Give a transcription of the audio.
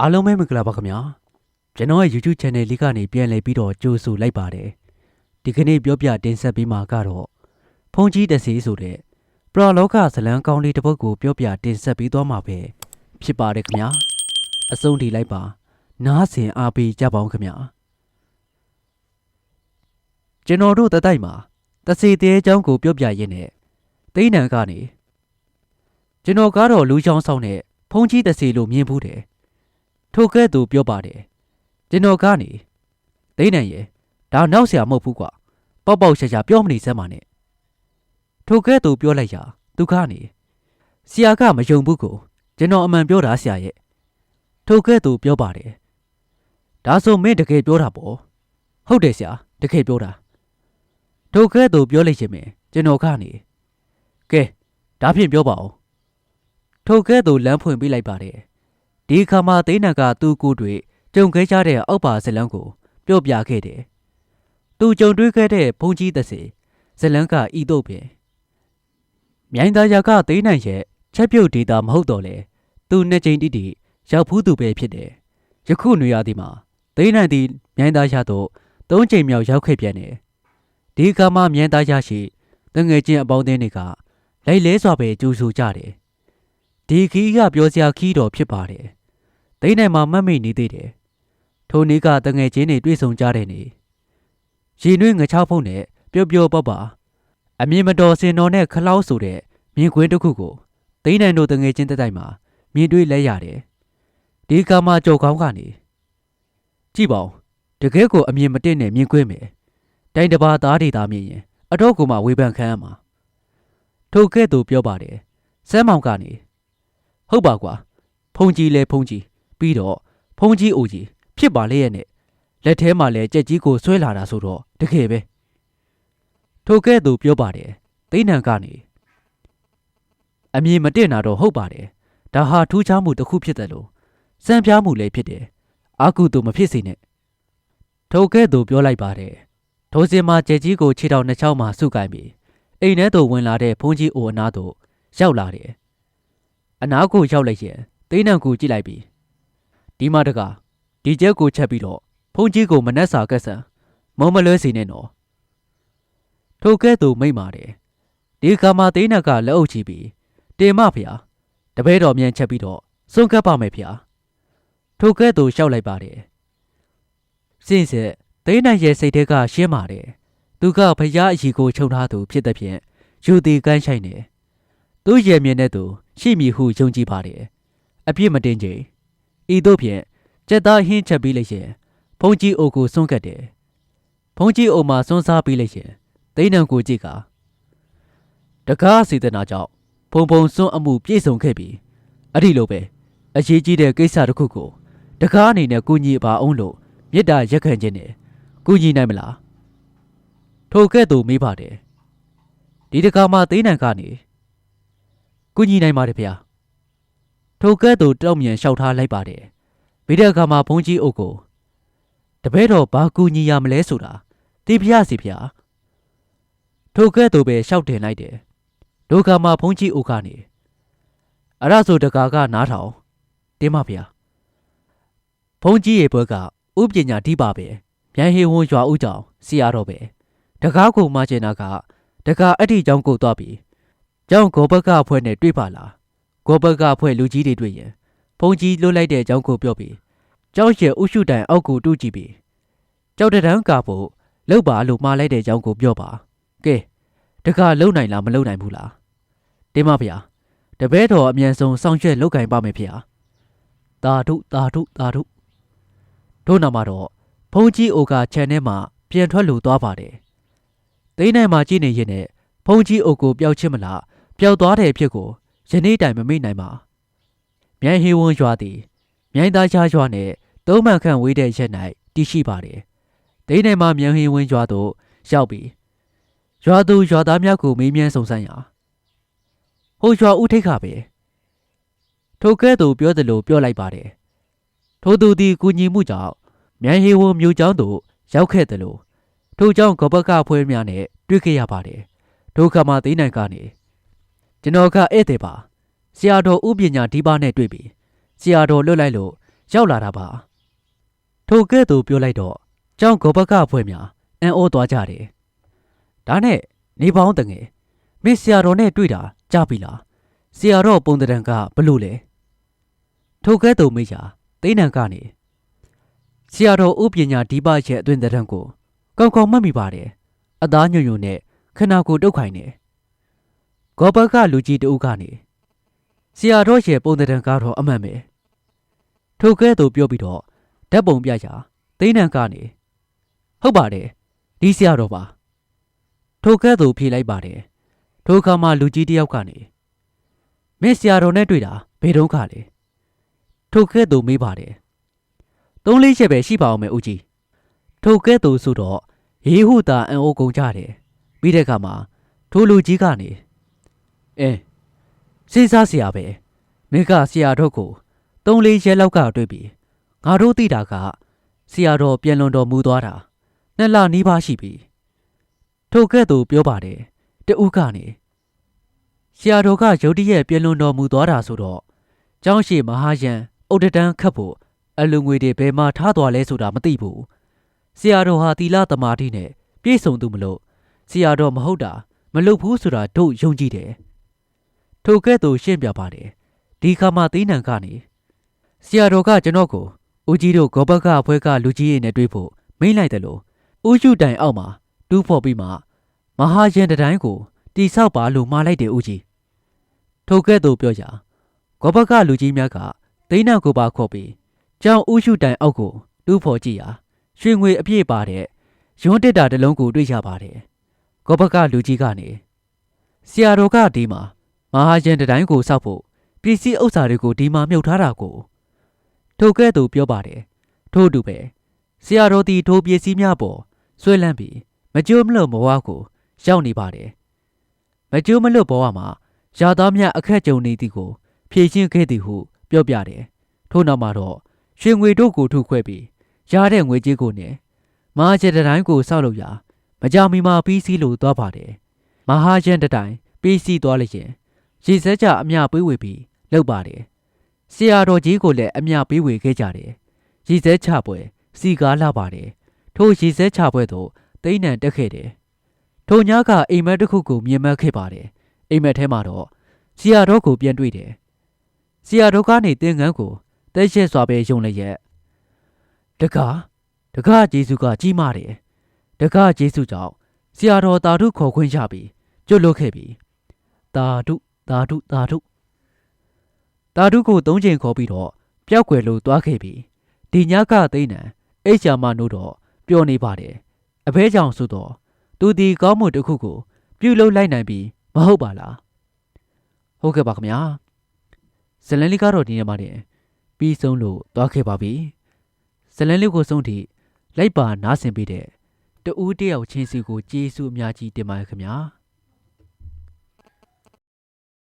အားလုံးပဲမင်္ဂလာပါခင်ဗျာကျွန်တော်ရဲ့ YouTube channel လေးကနေပြန်လည်ပြီးတော့ကြိုးဆိုလိုက်ပါတယ်ဒီကနေ့ပြောပြတင်ဆက်ပေးမှာကတော့ဖုန်ကြီးတစီဆိုတဲ့ပရလောကဇလံကောင်းလေးတစ်ပုဒ်ကိုပြောပြတင်ဆက်ပေးသွားမှာပဲဖြစ်ပါတယ်ခင်ဗျာအဆုံးထိလိုက်ပါ နားဆင်အားပေးကြပါဦးခင်ဗျာကျွန်တော်တို့တတိုက်မှာတစီတဲအကြောင်းကိုပြောပြရင်းနဲ့သိန်းနံကနေကျွန်တော်ကတော့လူချောင်းဆောင်တဲ့ဖုန်ကြီးတစီလို့မြင်ဘူးတယ် ထိုကဲ့သို့ပြောပါတယ်ကျွန်တော်ကနေဒိန်းနံရဲ့ဒါနောက်ဆရာမဟုတ်ဘူးကွာပေါက်ပေါက်ရှာရှာပြောမနေစမ်းပါနဲ့ထိုကဲ့သို့ပြောလိုက်ရာသူကနေဆရာကမယုံဘူးကိုကျွန်တော်အမှန်ပြောတာဆရာရဲ့ထိုကဲ့သို့ပြောပါတယ်ဒါဆိုမင်းတကယ်ပြောတာပေါ့ဟုတ်တယ်ဆရာတကယ်ပြောတာထိုကဲ့သို့ပြောလိုက်ရင်ပင်ကျွန်တော်ကနေကဲဒါဖြင့်ပြောပါအောင်ထိုကဲ့သို့လမ်းဖွင့်ပေးလိုက်ပါတယ် ဒီခါမှာသိန်းနံကသူ့ကိုယ်တွေ့ကြုံခဲ့ကြတဲ့အောက်ပါဇလန်းကိုပြောပြခဲ့တယ်။သူကြုံတွေ့ခဲ့တဲ့ဘုံကြီးသက်စီဇလန်းကဤသို့ပင်မြိုင်သားရကသိန်းနံရဲ့ချက်ပြုတ်ဒေတာမဟုတ်တော့လေသူနှစ်ကြိမ်တိတိရောက်ဖူးသူပဲဖြစ်တယ်။ယခုနေရာဒီမှာသိန်းနံသည်မြိုင်သားရသို့သုံးကြိမ်မြောက်ရောက်ခဲ့ပြန်တယ်။ဒီခါမှာမြိုင်သားရရှိတငယ်ချင်းအပေါင်းအသင်းတွေကလိုက်လဲစွာပဲကြိုးဆိုကြတယ်။ဒီခီးကပြောစရာခီးတော်ဖြစ်ပါတယ်။ သိန်းနိုင်မှာမှတ်မိနေသေးတယ်။ထိုနေ့ကတငယ်ချင်းတွေတွေ့ဆုံကြတဲ့နေ့ရေနွေးငချောက်ဖုံနဲ့ပျော့ပျော့ပပအမြင်မတော်စင်တော်နဲ့ခလောက်ဆိုတဲ့မြင်ကွင်းတစ်ခုကိုသိန်းနိုင်တို့တငယ်ချင်းတက်တိုက်မှာမြင်တွေ့လဲရတယ်။ဒီကမှာကြော်ကောင်းကနေကြည့်ပါဦးတကယ်ကိုအမြင်မတင့်နဲ့မြင်ကွင်းမယ်။တိုင်းတစ်ပါးသားတွေသားမြင်ရင်အတော့ကိုမှဝေဖန်ခံရမှာ။ထိုကဲ့သို့ပြောပါတယ်။စမ်းမောင်ကနေဟုတ်ပါကွာဖုန်ကြီးလဲဖုန်ကြီး ပြီးတော့ဖုန်ကြီးအိုကြီးဖြစ်ပါလေရဲ့နဲ့လက်ထဲမှာလဲကြက်ကြီးကိုဆွဲလာတာဆိုတော့တကယ်ပဲထိုကဲ့သို့ပြောပါတယ်သိန်းနံကနေအမြင်မတင်တာတော့ဟုတ်ပါတယ်ဒါဟာထူးခြားမှုတစ်ခုဖြစ်တယ်လို့စံပြားမှုလည်းဖြစ်တယ်အာကုသူမဖြစ်စေနဲ့ထိုကဲ့သို့ပြောလိုက်ပါတယ်ထိုစင်မှာကြက်ကြီးကိုခြေထောက်နှစ်ချောင်းမှာစုကင်ပြီးအိမ်ထဲသို့ဝင်လာတဲ့ဖုန်ကြီးအိုအနားသို့ရောက်လာတယ်အနားကိုရောက်လိုက်ရင်သိန်းနံကိုကြည့်လိုက်ပြီး ဒီမှာတကဒီကျက်ကိုချက်ပြီးတော့ဖုန်ကြီးကိုမနှက်စာကက်ဆန်မုံမလွဲစီနဲ့နော်ထိုကဲ့သို့မိတ်ပါတယ်ဒီကမှာသိန်းနံကလက်အုပ်ချပြီးတင်မဖျားတပည့်တော်မြန်ချက်ပြီးတော့စွန့်ကပ်ပါမယ်ဖျားထိုကဲ့သို့ရှောက်လိုက်ပါတယ်စင့်ဆက်သိန်းနံရဲ့စိတ်ထဲကရှင်းပါတယ်သူကဖျားအီကိုခြုံထားသူဖြစ်တဲ့ဖြင့်ယူသည်ကန်းဆိုင်နေသူ့ရဲ့မြင်တဲ့သူရှိမည်ဟုယုံကြည်ပါတယ်အပြစ်မတင်ချင် ဤသို့ဖြင့်စက်သားဟင်းချက်ပြီးလိုက်ရင်ဖုန်ကြီးအိုကိုစွန့်ကတ်တယ်ဖုန်ကြီးအိုမှာစွန့်စားပြီးလိုက်ရင်သိန်းနံကိုကြည့်ကတကားစေတနာကြောင့်ဖုံဖုံစွန့်အမှုပြည့်စုံခဲ့ပြီးအဲ့ဒီလိုပဲအရေးကြီးတဲ့ကိစ္စတစ်ခုကိုတကားအနေနဲ့ကုညီပါအောင်လို့မေတ္တာရက်ခံခြင်းနဲ့ကုညီနိုင်မလားထိုကဲ့သို့မေးပါတယ်ဒီတကားမှာသိန်းနံကနေကုညီနိုင်ပါတယ်ဗျာ ထိုကဲ့သို့တောက်မြန်လျှောက်ထားလိုက်ပါတယ်မိတဲ့အခါမှာဘုန်းကြီးအုပ်ကိုတပည့်တော်ဘာကူညီရမလဲဆိုတာသိဖျားစီဗျာထိုကဲ့သို့ပဲလျှောက်တင်လိုက်တယ်ဒုက္ခမှာဘုန်းကြီးအုပ်ကနေအဲ့ဒါဆိုတကာကနားထောင်တင်းမဗျာဘုန်းကြီးရဲ့ဘွဲကဥပညာဒီပါပဲမြန်ဟေဝွန်ရွာဥကြောင်စီရတော့ပဲတကားကိုမကျင်တာကတကာအဲ့ဒီကြောင့်ကိုသွားပြီးကျောင်းဂောဘကအဖွဲ့နဲ့တွေ့ပါလား ဂောဘကအဖွဲ့လူကြီးတွေတွေ့ရင်ဘုံကြီးလွတ်လိုက်တဲ့အကြောင်းကိုပြောပြီးကျောင်းရဲ့ဥရှုတိုင်အောက်ကိုတူးကြည့်ပြီးကျောက်တံတန်းကဖို့လောက်ပါလို့မှားလိုက်တဲ့အကြောင်းကိုပြောပါကဲတခါလုံနိုင်လားမလုံနိုင်ဘူးလားတင်းမဗျာတပည့်တော်အမြန်ဆုံးစောင့်ရွက်လောက်ကင်ပါမယ်ဗျာတာထုတာထုတာထုတို့နောက်မှာတော့ဘုံကြီးအိုကခြံထဲမှာပြန်ထွက်လို့သွားပါတယ်သိန်းနိုင်မှာကြည့်နေရင်နဲ့ဘုံကြီးအိုကိုပျောက်ချင်မလားပျောက်သွားတဲ့အဖြစ်ကို ယနေ့တိုင်မမေ့နိုင်ပါမြိုင်ဟေဝွန်ရွာသည်မြိုင်သားချားရွာနှင့်သုံးမှန်ခန့်ဝေးတဲ့ရက်၌တည်ရှိပါတယ်ဒိန်းနယ်မှာမြိုင်ဟေဝွန်ရွာသို့ရောက်ပြီးရွာသူရွာသားများကိုမေးမြန်းစုံစမ်းရာဟိုရွာဦးထိတ်ခပဲထိုကဲ့သို့ပြောသလိုပြောလိုက်ပါတယ်ထိုသူသည်ကူညီမှုကြောင့်မြိုင်ဟေဝွန်မြို့ကျောင်းသို့ရောက်ခဲ့သလိုထိုကြောင့်ကပ္ပကဖွဲများနဲ့တွေ့ခဲ့ရပါတယ်ဒုက္ခမှာသိနိုင်ကနေ ကျွန်တော်ကဧည့်သည်ပါဆရာတော်ဥပညာဒီပါနဲ့တွေ့ပြီဆရာတော်လွတ်လိုက်လို့ရောက်လာတာပါထိုကဲ့သို့ပြောလိုက်တော့ကျောင်းဂောဘကအဖွဲ့များအံ့ဩသွားကြတယ်ဒါနဲ့နေပေါင်းတငယ်မင်းဆရာတော်နဲ့တွေ့တာကြားပြီလားဆရာတော်ပုံတံကဘလို့လဲထိုကဲ့သို့မေးရာသိန်းနံကနေဆရာတော်ဥပညာဒီပရဲ့အတွင်တံကိုကောင်းကောင်းမှတ်မိပါတယ်အသားညွန့်ညွန့်နဲ့ခနာကိုတုတ်ခိုင်နေ ဂောဘကလူကြီးတဦးကနေဆရာတော်ရဲ့ပုံတံကတော့အမှန်ပဲထိုကဲ့သို့ပြောပြီးတော့ဓာတ်ပုံပြရာသိန်းနံကနေဟုတ်ပါတယ်ဒီဆရာတော်ပါထိုကဲ့သို့ဖြေလိုက်ပါတယ်ထိုအခါမှာလူကြီးတယောက်ကနေမင်းဆရာတော်နဲ့တွေ့တာဘယ်တော့ခလဲထိုကဲ့သို့မေးပါတယ်သုံးလေးချက်ပဲရှိပါအောင်မယ်ဦးကြီးထိုကဲ့သို့ဆိုတော့ရေးဟုတာအံ့ဩကုန်ကြတယ်ပြီးတဲ့အခါမှာထိုလူကြီးကနေ အင်းစေးစားစရာပဲမင်းကဆရာတော်ကို၃လေးရက်လောက်ကတွေ့ပြီငါတို့သိတာကဆရာတော်ပြန်လွန်တော်မူသွားတာနှစ်လနီးပါးရှိပြီထို့ကဲ့သို့ပြောပါတယ်တူကနေဆရာတော်ကယုတ်တရက်ပြန်လွန်တော်မူသွားတာဆိုတော့ကျောင်းရှိမဟာယံအုတ်တန်းခတ်ဖို့အလူငွေတွေဘယ်မှာထားသွားလဲဆိုတာမသိဘူးဆရာတော်ဟာသီလသမာဓိနဲ့ပြည့်စုံသူမလို့ဆရာတော်မဟုတ်တာမလုပ်ဘူးဆိုတာတို့ယုံကြည်တယ် ထိုကဲ့သို့ရှင်းပြပါတယ်ဒီခါမှသိန်းနံကနေဆရာတော်ကကျွန်တော်ကိုဦးကြီးတို့ဂောဘကအဖွဲ့ကလူကြီးရည်နဲ့တွေ့ဖို့မိန့်လိုက်တယ်လို့ဦးရှုတိုင်အောက်မှာတူးဖော်ပြီးမှမဟာယန်တတိုင်းကိုတိဆောက်ပါလို့မှားလိုက်တယ်ဦးကြီးထိုကဲ့သို့ပြောရာဂောဘကလူကြီးများကသိန်းနံကိုပါခေါ်ပြီးကျောင်းဦးရှုတိုင်အောက်ကိုတူးဖော်ကြည့်ရာရွှေငွေအပြည့်ပါတဲ့ရွန်းတစ်တာတစ်လုံးကိုတွေ့ရပါတယ်ဂောဘကလူကြီးကနေဆရာတော်ကဒီမှာ မဟာယန်တတိုင်းကိုစောက်ဖို့ပစ္စည်းဥစ္စာတွေကိုဒီမှာမြုပ်ထားတာကိုထိုကဲ့သို့ပြောပါတယ်ထို့အတူပဲဆရာတော်ဒီထိုပစ္စည်းများပေါ်ဆွဲလန်းပြီးမကြိုးမလို့ဘဝကိုရောက်နေပါတယ်မကြိုးမလို့ဘဝမှာရာသားများအခက်ကြုံနေသည်ကို ဖြည့်ရှင်းခဲ့သည်ဟု ပြောပြတယ်ထို့နောက်မှာတော့ရွှေငွေတို့ကိုထုခွဲပြီးရတဲ့ငွေကြေးကိုနဲ့မဟာကျက်တိုင်းကိုစောက်လို့ရာမကြမီမှာပြီးစီးလို့သွားပါတယ်မဟာကျန်တိုင်းပြီးစီးသွားလိုက် ရင်ရေစက်ကြအမြပေးဝေပြီးလောက်ပါတယ်ဆရာတော်ကြီးကိုလည်းအမြပေးဝေခဲ့ကြတယ်ရေစက်ချပွဲစီကားလာပါတယ်ထိုရေစက်ချပွဲသို့တိန်းနံတက်ခဲ့တယ်ထိုညကအိမ်မက်တစ်ခုကိုမြင်မက်ခဲ့ပါတယ်အိမ်မက်ထဲမှာတော့ဆရာတော်ကိုပြန်တွေ့တယ်ဆရာတော်ကနေသင်္ကန်းကိုတက်ရက်စွာပဲယုံလိုက်ရဲ့တကားတကားဂျေစုကကြီးမားတယ်တကားဂျေစုကြောင့်ဆရာတော်တာဓုခေါ်ခွင့်ရပြီးကျွတ်လွတ်ခဲ့ပြီတာဓု တာဓုတာဓုတာဓုကိုသုံးချိန်ခေါ်ပြီးတော့ပျောက်ွယ်လို့သွားခဲ့ပြီဒီညကသိန်းနံအိတ်ချာမနို့တော့ပျော်နေပါတယ်အဘဲကြောင့်ဆိုတော့သူဒီကောင်းမှုတစ်ခုကိုပြုတ်လုံးလိုက်နိုင်ပြီမဟုတ်ပါလားဟုတ်ကဲ့ပါခင်ဗျာဇလန်လေးကတော့ဒီနေ့မှတင်ပြီးဆုံးလို့သွားခဲ့ပါပြီဇလန်လေးကိုဆုံးထိလိုက်ပါနားဆင်ပေးတဲ့တူးတယောက်ချင်းစီကိုကျေးဇူးအများကြီးတင်ပါတယ်ခင်ဗျာ